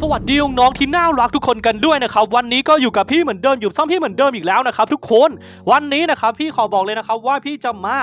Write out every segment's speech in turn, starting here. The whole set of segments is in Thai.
สวัสดีน้องๆที่น่ารักทุกคนกันด้วยนะครับวันนี้ก็อยู่กับพี่เหมือนเดิมอยู่ซ่อมพี่เหมือนเดิมอีกแล้วนะครับทุกคนวันนี้นะครับพี่ขอบอกเลยนะครับว่าพี่จะมา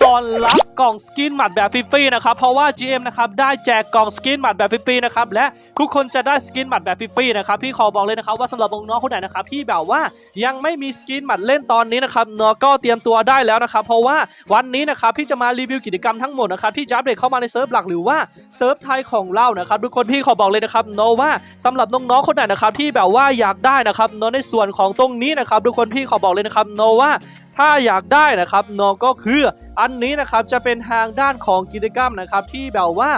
สอนรับกล่องสกินหมัดแบบฟรีๆนะครับเพราะว่า GM นะครับได้แจกกล่องสกินหมัดแบบฟรีๆนะครับและทุกคนจะได้สกินหมัดแบบฟรีๆนะครับพี่ขอบอกเลยนะครับว่าสำหรับน้องๆคนไหนนะครับที่แบบว่ายังไม่มีสกินหมัดเล่นตอนนี้นะครับเนาะก็เตรียมตัวได้แล้วนะครับเพราะว่าวันนี้นะครับพี่จะมารีวิวกิจกรรมทั้งหมดนะครับที่จะอัปเดตเข้ามาในเซิร์ฟหลักหรือว่าเซิร์ฟไทยของเรานะครับทุกคนพี่ขอบอกเลยนะครับเนาะว่าสำหรับน้องๆคนไหนนะครับที่แบบว่าอยากได้นะครับเนาะในส่วนของตรงนี้นะครับทุกคนพี่ขอบอกเลยนะครับเนาะว่าถ้าอยากได้นะครับเนาะก็คืออันนี้นะครับจะเป็นทางด้านของกิจกรรมนะครับที่แบบว่า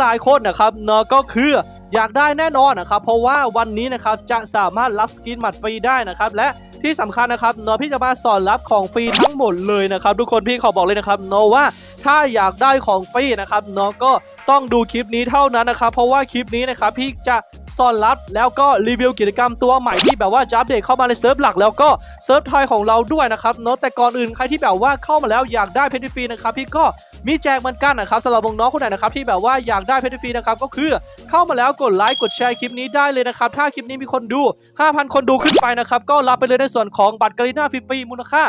หลายๆคนนะครับเนาะก็คืออยากได้แน่นอนนะครับ เพราะว่าวันนี้นะครับจะสามารถรับสกินหมัดฟรีได้นะครับ และที่สำคัญนะครับเนาะพี่จะมาสอนรับของฟรีทั้งหมดเลยนะครับ ทุกคนพี่ขอบอกเลยนะครับเนาะว่าถ้าอยากได้ของฟรีนะครับเนาะก็ ต้องดูคลิปนี้เท่านั้นนะครับ เพราะว่าคลิปนี้นะครับพี่จะสอนรับแล้วก็รีวิวกิจกรรมตัวใหม่ที่แบบว่าจะอัปเดตเข้ามาในเซิร์ฟหลักแล้วก็เซิร์ฟไทยของเราด้วยนะครับเนาะแต่ก่อนอื่นใครที่แบบว่าเข้ามาแล้วอยากได้เพชรฟรีนะครับพี่ก็มีแจกเหมือนกันนะครับสำหรับน้องๆคนไหนนะครับที่แบบว่าอยากได้เพชรฟรีนะครับก็คือเข้ามาแล้วกดไลค์กดแชร์คลิปนี้ได้เลยนะครับถ้าคลิปนี้มีคนดู 5,000 คนดูขึ้นไปนะครับก็รับไปเลยในส่วนของบัตรกรีน่าฟรีมูลค่า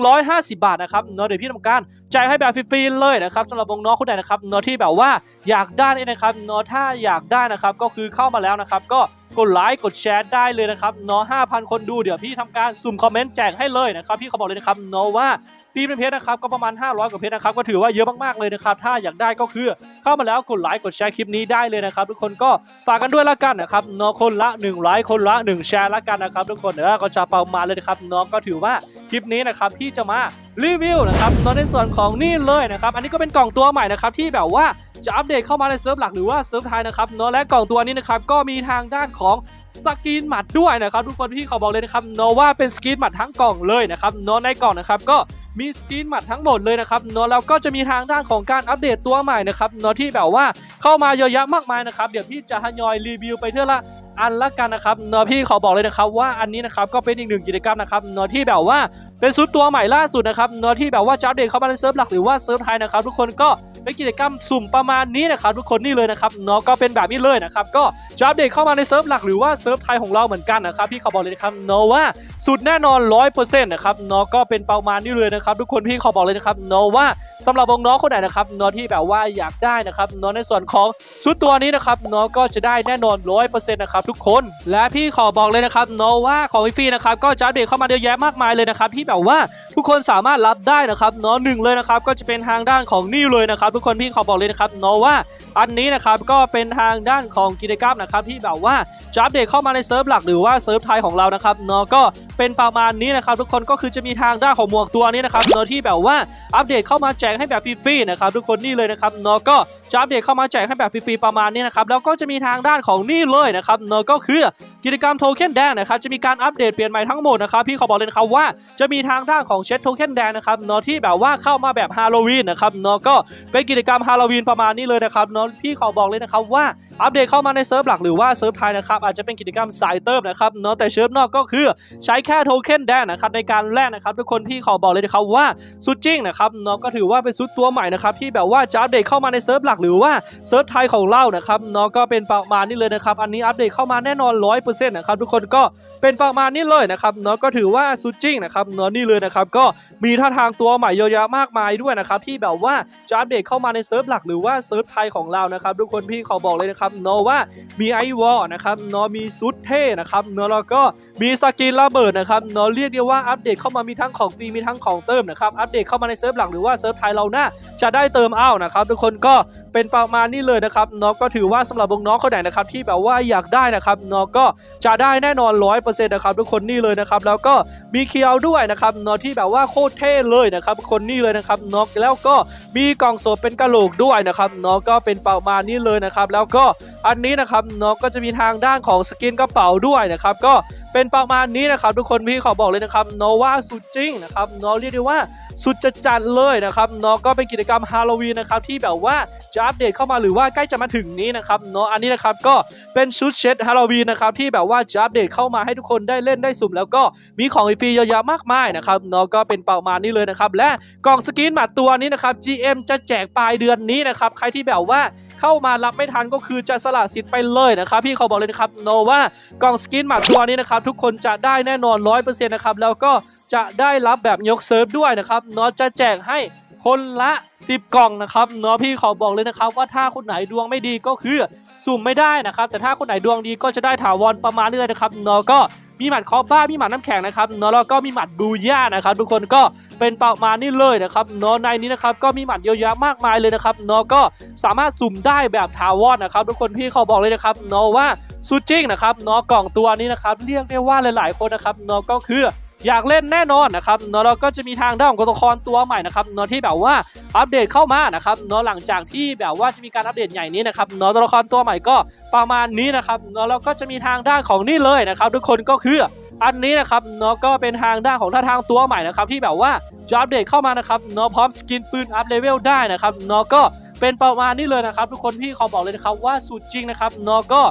150 บาทนะครับเนาะเดี๋ยวพี่ทำการจ่ายให้แบบฟรีๆเลยนะครับสำหรับน้องๆคนไหนนะครับเนาะที่แบบว่า อยากได้นี่นะครับเนาะถ้าอยากได้นะครับก็คือเข้ามาแล้วนะครับ ก็กดไลค์กดแชร์ได้เลยนะครับเนาะ5,000 คนดูเดี๋ยวพี่ทำการสุ่มคอมเมนต์แจกให้เลยนะครับพี่เขาบอกเลยนะครับเนาะว่าตีเป็นเพชรนะครับก็ประมาณ 500กว่าเพชรนะครับก็ถือว่าเยอะมากๆเลยนะครับถ้าอยากได้ก็คือเข้ามาแล้วกดไลค์กดแชร์คลิปนี้ได้เลยนะครับ ทุกคนก็ฝากกันด้วยละกันนะครับเนาะคนละ1ไลค์คนละ 1 แชร์ละกันนะครับ ทุกคนเดี๋ยวก็จะประมาณเลยนะครับเนาะก็ถือว่าคลิปนี้นะครับที่จะมารีวิวนะครับเนาะในส่วนของนี่เลยนะครับอันนี้ก็เป็นกล่องตัวใหม่นะครับที่แบบว่า จะอัปเดตเข้ามาในเซิร์ฟหลักหรือว่าเซิร์ฟไทยนะครับเนาะและกล่องตัวนี้นะครับก็มีทางด้านของสกินหมัดด้วยนะครับทุกคนพี่เขาบอกเลยนะครับเนาะว่าเป็นสกินหมัดทั้งกล่องเลยนะครับเนาะในกล่องนะครับก็มีสกินหมัดทั้งหมดเลยนะครับเนาะแล้วก็จะมีทางด้านของการอัปเดตตัวใหม่นะครับเนาะที่แบบว่าเข้ามาเยอะแยะมากมายนะครับเดี๋ยวพี่จะทยอยรีวิวไปเท่าละ อันละกันนะครับเนาะพี่ขอบอกเลยนะครับว่าอันนี้นะครับก็เป็นอีกหนึ่งกิจกรรมนะครับเนาะที่แบบว่าเป็นซุดตัวใหม่ล่าสุดนะครับเนาะที่แบบว่าจะอัปเดตเข้ามาในเซิร์ฟหลักหรือว่าเซิร์ฟไทยนะครับทุกคนก็เป็นกิจกรรมสุ่มประมาณนี้นะครับทุกคนนี่เลยนะครับเนาะก็เป็นแบบนี้เลยนะครับก็จะอัปเดตเข้ามาในเซิร์ฟหลักหรือว่าเซิร์ฟไทยของเราเหมือนกันนะครับพี่ขอบอกเลยนะครับเนาะว่าสุดแน่นอน100%นะครับเนาะก็เป็นประมาณนี้เลยนะครับทุกคนพี่ขอบอกเลยนะครับเนาะว่าสำหรับน้องคนไหนนะครับเนาะที่แบบว่าอยากได้นะครับเนาะในส่วนของชุดตัวนี้นะครับเนาะก็จะได้แน่นอน100%นะครับทุกคน และพี่ขอบอกเลยนะครับเนว่าของฟรีนะครับก็จะอัปเดตเข้ามาเยอะแยะมากมายเลยนะครับที่แบบว่าทุกคนสามารถรับได้นะครับเนาะหนึ่งเลยนะครับก็จะเป็นทางด้านของนี่เลยนะครับ ทุกคนพี่ขอบอกเลยนะครับเนาะว่าอันนี้นะครับก็เป็นทางด้านของกิจกรรมนะครับที่แบบว่าจะอัปเดตเข้ามาในเซิร์ฟหลักหรือว่าเซิร์ฟไทยของเรานะครับเนาะก็เป็นประมาณนี้นะครับทุกคนก็คือจะมีทางด้านของหมวกตัวนี้นะครับเนาะที่แบบว่าอัปเดตเข้ามาแจกให้แบบฟรีๆนะครับทุกคนนี่เลยนะครับเนาะก็จะอัปเดตเข้ามาแจกให้แบบฟรีๆประมาณนี้นะครับแล้วก็จะมีทางด้านของนี่เลยนะครับเนาะก็คือกิจกรรมโทเค็นแดงนะครับจะมีการอัปเดตเปลี่ยนใหม่ทั้งหมดนะครับพี่ขอบอกเลยนะครับว่าจะมีทางด้านของเช็ดโทเค็นแดงนะครับเนาะที่แบบว่าเข้ามาแบบฮาโลวีนนะครับเนาะก็เป็นกิจกรรมฮาโลวีนประมาณนี้เลยนะครับเนาะพี่ขอบอกเลยนะครับว่าอัปเดตเข้ามาในเซิร์ฟหลักหรือว่าเซิร์ฟไทยนะครับอาจจะเป็นกิจกรรมสายเติมนะครับเนาะแต่เซิร์ฟนอกก็คือใช้แค่โทเค็นแดงนะครับในการแลกนะครับทุกคนพี่ขอบอกเลยนะครับว่าซุดจิ้งนะครับเนาะก็ถือว่าเป็นซุดตัวใหม่นะครับที่แบบว่าจะอัปเดตเข้ามาในเซิร์ฟหลักหรือว่าเซิร์ฟไทยของเรานะครับเนาะก็เป็นประมาณนี้เลยนะครับอันนี้อัปเดตเข้ามาแน่นอน100%นต์นะครับทุกคนก็เป็นประมาณนี้เลยนะครับเนาะก็ถือว่าซุดจิ้งนะครับเนาะนี่เลยนะครับก็มีท่าทางตัวใหม่เยอะแยะมากมายด้วยนะครับที่แบบว่าจะอัปเดตเข้ามาในเซิร์ฟหลักหรือว่าเซิร์ฟไทยของเรานะครับทุกคนพี่ขอบอกเลยนะครับเนาะว่ามีไอวอลนะครับเนาะมีซุดเท่นะครับเนาะแล้วก็มีสกินระเบิดนะครับเนาะเรียกได้ว่าอัปเดตเข้ามามีทั้งของฟรีมีทั้งของเติมนะครับอัปเดตเข้ามาในเซิร์ฟหลักหรือว่าเซิร์ฟไทยเราน่าจะได้เติมเอาวนะครับทุกคนก็เป็นประมาณนี้เลยนะครับเนาะก็ถือว่าสำหรับน้องๆคนไหนนะครับที่แบบว่าอยากได้นะครับเนาะก็จะได้แน่นอน 100%นะครับทุกคนนี่เลยนะครับแล้วก็มีเคียวด้วยนะครับเนาะที่แบบว่าโคตรเท่เลยนะครับคนนี่เลยนะครับเนาะแล้วก็มีกล่องโสดเป็นกระโหลกด้วยนะครับเนาะก็เป็นประมาณนี้เลยนะครับแล้วก็อันนี้นะครับเนาะก็จะมีทางด้านของสกินกระเป๋าด้วยนะครับก็เป็นประมาณนี้นะครับทุกคนพี่ขอบอกเลยนะครับเนาะว่าสุดจริงนะครับเนาะเรียกได้ว่า สุดจะจัดเลยนะครับเนาะก็เป็นกิจกรรมฮาโลวีนนะครับที่แบบว่าจะอัปเดตเข้ามาหรือว่าใกล้จะมาถึงนี้นะครับเนาะอันนี้นะครับก็เป็นชุดเช็ดฮาโลวีนนะครับที่แบบว่าจะอัปเดตเข้ามาให้ทุกคนได้เล่นได้สุ่ม แล้วก็มีของฟรีเยอะแยะมากมายนะครับเนาะก็เป็นประมาณนี้เลยนะครับและกล่องสกินบัตรตัวนี้นะครับ GM จะแจกปลายเดือนนี้นะครับใครที่แบบว่า เข้ามารับไม่ทันก็คือจะสละสิทธิ์ไปเลยนะครับ พี่เขาบอกเลยนะครับโนว่ากล่องสกินบัตรตัวนี้นะครับทุกคนจะได้แน่นอน 100%นะครับแล้วก็จะได้รับแบบยกเซิร์ฟด้วยนะครับเนาะจะแจกให้คนละ 10 กล่องนะครับเนาะพี่ขาบอกเลยนะครับ ว่าถ้าคนไหนดวงไม่ดีก็คือสุ่มไม่ได้นะครับ แต่ถ้าคนไหนดวงดีก็จะได้ถาวรประมาณนี้เลยนะครับเนาะก็ มีหมัดคอบ้ามีหมัดน้ำแข็งนะครับเนาะแล้วก็มีหมัดบูย่านะครับทุกคนก็เป็นประมาณนี้เลยนะครับเนาะในนี้นะครับก็มีหมัดเยอะแยะมากมายเลยนะครับเนาะก็สามารถสุ่มได้แบบทาวรนะครับ ทุกคนพี่เขาบอกเลยนะครับเนาะว่าสุดจริงนะครับเนาะกล่องตัวนี้นะครับเรียกได้ว่าหลาย ๆ คนนะครับเนาะก็คือ อยากเล่นแน่นอนนะครับเนาะเราก็จะมีทางด้านของตัวละครตัวใหม่นะครับเนาะที่แบบว่าอัปเดตเข้ามานะครับเนาะหลังจากที่แบบว่าจะมีการอัปเดตใหญ่นี้นะครับเนาะตัวละครตัวใหม่ก็ประมาณนี้นะครับเนาะเราก็จะมีทางด้านของนี่เลยนะครับ ทุกคนก็คืออันนี้นะครับเนาะก็เป็นทางด้านของท่าทางตัวใหม่นะครับที่แบบว่าจะอัปเดตเข้ามานะครับเนาะพร้อมสกินปืนอัพเลเวลได้นะครับเนาะก็เป็นประมาณนี้เลยนะครับ ทุกคนพี่ขอบอกเลยนะครับว่าสุดจริงนะครับเนาะก็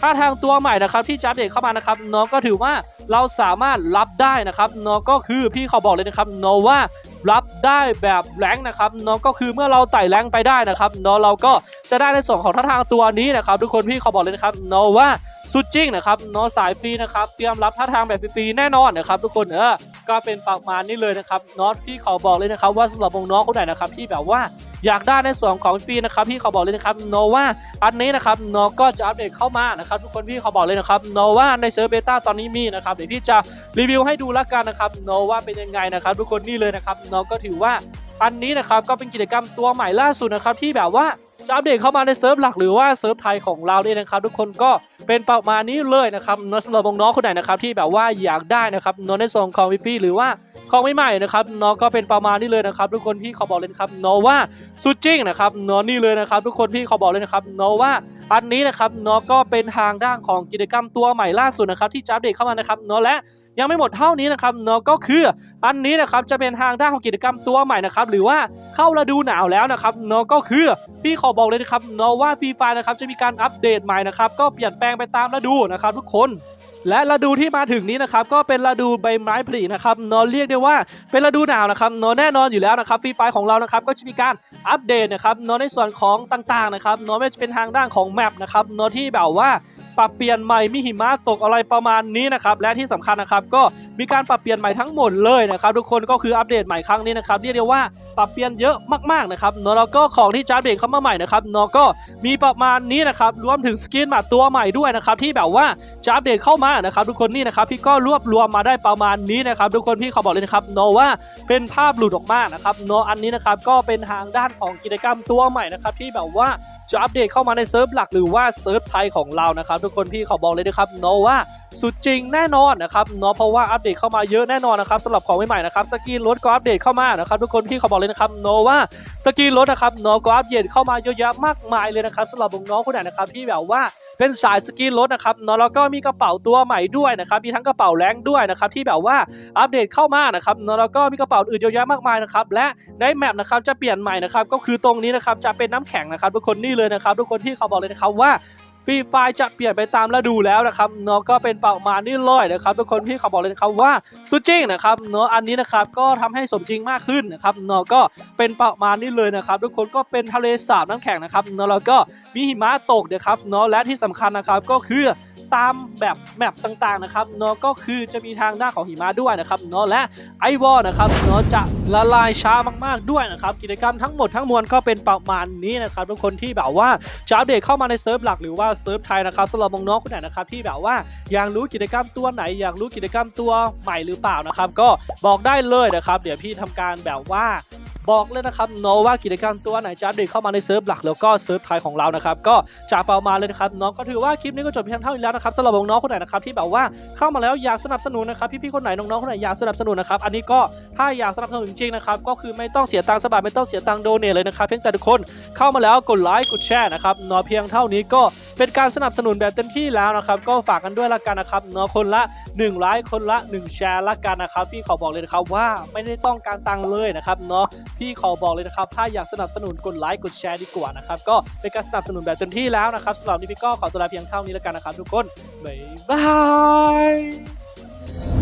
ถ้าทางตัวใหม่นะครับที่จะอัปเดตเข้ามานะครับเนาะก็ถือว่าเราสามารถรับได้นะครับเนาะก็คือพี่เขาบอกเลยนะครับเนาะว่ารับได้แบบแรงนะครับเนาะก็คือเมื่อเราไต่แรงไปได้นะครับเนาะเราก็จะได้ในส่วนของท่าทางตัวนี้นะครับ ทุกคนพี่เขาบอกเลยนะครับเนาะว่าสุดจริงนะครับเนาะสายฟรีนะครับเตรียมรับท่าทางแบบฟรีแน่นอนนะครับ ทุกคนเออก็เป็นประมาณนี้เลยนะครับเนาะพี่เขาบอกเลยนะครับ ว่าสำหรับวงน้องคนไหนนะครับที่แบบว่า อยากได้ในส่วนของฟรีนะครับพี่เขาบอกเลยนะครับโนว่าอันนี้นะครับโนก็จะอัปเดตเข้ามานะครับทุกคนพี่เขาบอกเลยนะครับโนว่าในเซิร์ฟเบต้าตอนนี้มีนะครับเดี๋ยวพี่จะรีวิวให้ดูละกันนะครับโนว่าเป็นยังไงนะครับ ทุกคนนี่เลยนะครับโนก็ถือว่าอันนี้นะครับก็เป็นกิจกรรมตัวใหม่ล่าสุดนะครับที่แบบว่า จะอัปเดตเข้ามาในเซิร์ฟหลักหรือว่าเซิร์ฟไทยของเราเนี่ยนะครับ ทุกคนก็เป็นประมาณนี้เลยนะครับเนอะสำหรับน้องๆคนไหนนะครับที่แบบว่าอยากได้นะครับเนอะในส่วนของวิปีหรือว่าของใหม่ๆนะครับเนาะก็เป็นประมาณนี้เลยนะครับ ทุกคนพี่ขาบอกเลยนะครับเนาะว่าสุดจริงนะครับเนาะนี่เลยนะครับ ทุกคนพี่ขาบอกเลยนะครับเนาะว่าอันนี้นะครับเนาะก็เป็นทางด้านของกิจกรรมตัวใหม่ล่าสุดนะครับที่จะอัปเดตเข้ามานะครับเนาะและ ยังไม่หมดเท่านี้นะครับเนาะก็คืออันนี้นะครับจะเป็นทางด้านของกิจกรรมตัวใหม่นะครับหรือว่าเข้าฤดูหนาวแล้วนะครับเนาะก็คือพี่ขอบอกเลยนะครับเนาะว่าฟรีไฟนะครับจะมีการอัปเดตใหม่นะครับก็เปลี่ยนแปลงไปตามฤดูนะครับทุกคนและฤดูที่มาถึงนี้นะครับก็เป็นฤดูใบไม้ผลินะครับเนอะเรียกได้ว่าเป็นฤดูหนาวนะครับเนอะแน่นอนอยู่แล้วนะครับฟรีไฟของเรานะครับก็จะมีการอัปเดตนะครับเนอะในส่วนของต่างๆนะครับเนอะไม่จะเป็นทางด้านของแมปนะครับเนอะที่แบบว่า ปรับเปลี่ยนใหม่มีหิมะตกอะไรประมาณนี้นะครับและที่สำคัญนะครับก็มีการปรับเปลี่ยนใหม่ทั้งหมดเลยนะครับทุกคนก็คืออัปเดตใหม่ครั้งนี้นะครับเรียกได้ว่าปรับเปลี่ยนเยอะมากๆนะครับเนอะแล้วก็ของที่จะอัปเดตเข้ามาใหม่นะครับเนอะก็มีประมาณนี้นะครับรวมถึงสกินแบบตัวใหม่ด้วยนะครับที่แบบว่าจะอัปเดตเข้ามานะครับทุกคนนี่นะครับพี่ก็รวบรวมมาได้ประมาณนี้นะครับทุกคนพี่ขาบอกเลยนะครับโนาะว่าเป็นภาพหลุดออกมานะครับโนาะอันนี้นะครับก็เป็นทางด้านของกิจกรรมตัวใหม่นะครับที่แบบว่าจะอัปเดตเข้ามาในเซิร์ฟหลักหรือว่าเซิร์ฟไทยของเรานะครับทุกคนพี่ขาบอกเลยนะครับโนว่าสุดจริงแน่นอนนะครับเนาะเพราะว่าอัปเดตเข้ามาเยอะแน่นอนนะครับสำหรับของใหม่ๆนะครับสกินรถก็อัปเดตเข้ามานะครับทุกคนพี่ขาบอกเลยนะครับโนว่าสกินรถนะครับเนาะก็อัปเดตเข้ามาเยอะแยะมากมายเลยนะครับสำหรับน้องคนไหนนะครับที่แบบว่าเป็นสายสกินรถนะครับเนาะแล้วก็มีกระเป๋าตัวใหม่ด้วยนะครับมีทั้งกระเป๋าแรงด้วยนะครับที่แบบว่าอัปเดตเข้ามานะครับเนาะแล้วก็มีกระเป๋าอื่นเยอะแยะมากมายนะครับและในแมปนะครับจะเปลี่ยนใหม่นะครับก็คือตรงนี้นะครับจะเป็นน้ำแข็งนะครับทุกคนนี่เลยนะครับทุกคนที่เขาบอกเลยนะครับว่า ฟรีไฟจะเปลี่ยนไปตามฤดูแล้วนะครับเนาะก็เป็นประมาณนี้เลยนะครับทุกคนพี่เขาบอกเลยนะครับว่าสุดจริงนะครับเนาะอันนี้นะครับก็ทำให้สมจริงมากขึ้นนะครับเนาะก็เป็นประมาณนี้เลยนะครับ ทุกคนก็เป็นทะเลสาบน้ำแข็งนะครับเนาะแล้วก็มีหิมะตกนะครับเนาะและที่สำคัญนะครับก็คือ ตามแบบแมปต่างๆนะครับเนาะก็คือจะมีทางด้าของหิมะด้วยนะครับเนาะและไอวอลนะครับเนาะจะละลายช้ามากๆด้วยนะครับกิจกรรมทั้งหมดทั้งมวลก็เป็นประมาณนี้นะครับทุกคนที่แบบว่าจะอัปเดตเข้ามาในเซิร์ฟหลักหรือว่าเซิร์ฟไทยนะครับสำหรับน้องๆคนไหนนะครับที่แบบว่าอยากรู้กิจกรรมตัวไหนอยากรู้กิจกรรมตัวใหม่หรือเปล่านะครับก็บอกได้เลยนะครับ เดี๋ยวพี่ทำการแบบว่า บอกเลยนะครับเนาะว่ากิจกรรมตัวไหนจะอัปเดตเข้ามาในเซิร์ฟหลักแล้วก็เซิร์ฟไทยของเรานะครับก็จะประมาเลยนะครับน้องก็ถือว่าคลิปนี้ก็จบเพียงเท่านี้แล้วนะครับสำหรับน้องคนไหนนะครับที่แบบว่าเข้ามาแล้วอยากสนับสนุนนะครับพี่ๆคนไหนน้องๆคนไหนอยากสนับสนุนนะครับอันนี้ก็ถ้าอยากสนับสนุนจริงๆนะครับก็คือไม่ต้องเสียตังค์สบาทไม่ต้องเสียตังค์โดเนทเลยนะครับเพียงแต่ทุกคนเข้ามาแล้วกดไลค์กดแชร์นะครับเนาะเพียงเท่านี้ก็เป็นการสนับสนุนแบบเต็มที่แล้วนะครับก็ฝากกันด้วยละกันนะครับเนาะคนละ1ไลค์คนละ 1 แชร์ละกันนะครับพี่ขอบอกเลยนะครับว่าไม่ได้ต้องการตังค์เลยนะครับเนาะพี่ขอบอกเลยนะครับ ถ้าอยากสนับสนุนกดไลค์กดแชร์ดีกว่านะครับก็เป็นการสนับสนุนแบบเต็มที่แล้วนะครับสำหรับนี้พี่ก็ขอตัวลาเพียงเท่านี้แล้วกันนะครับทุกคนบ๊ายบาย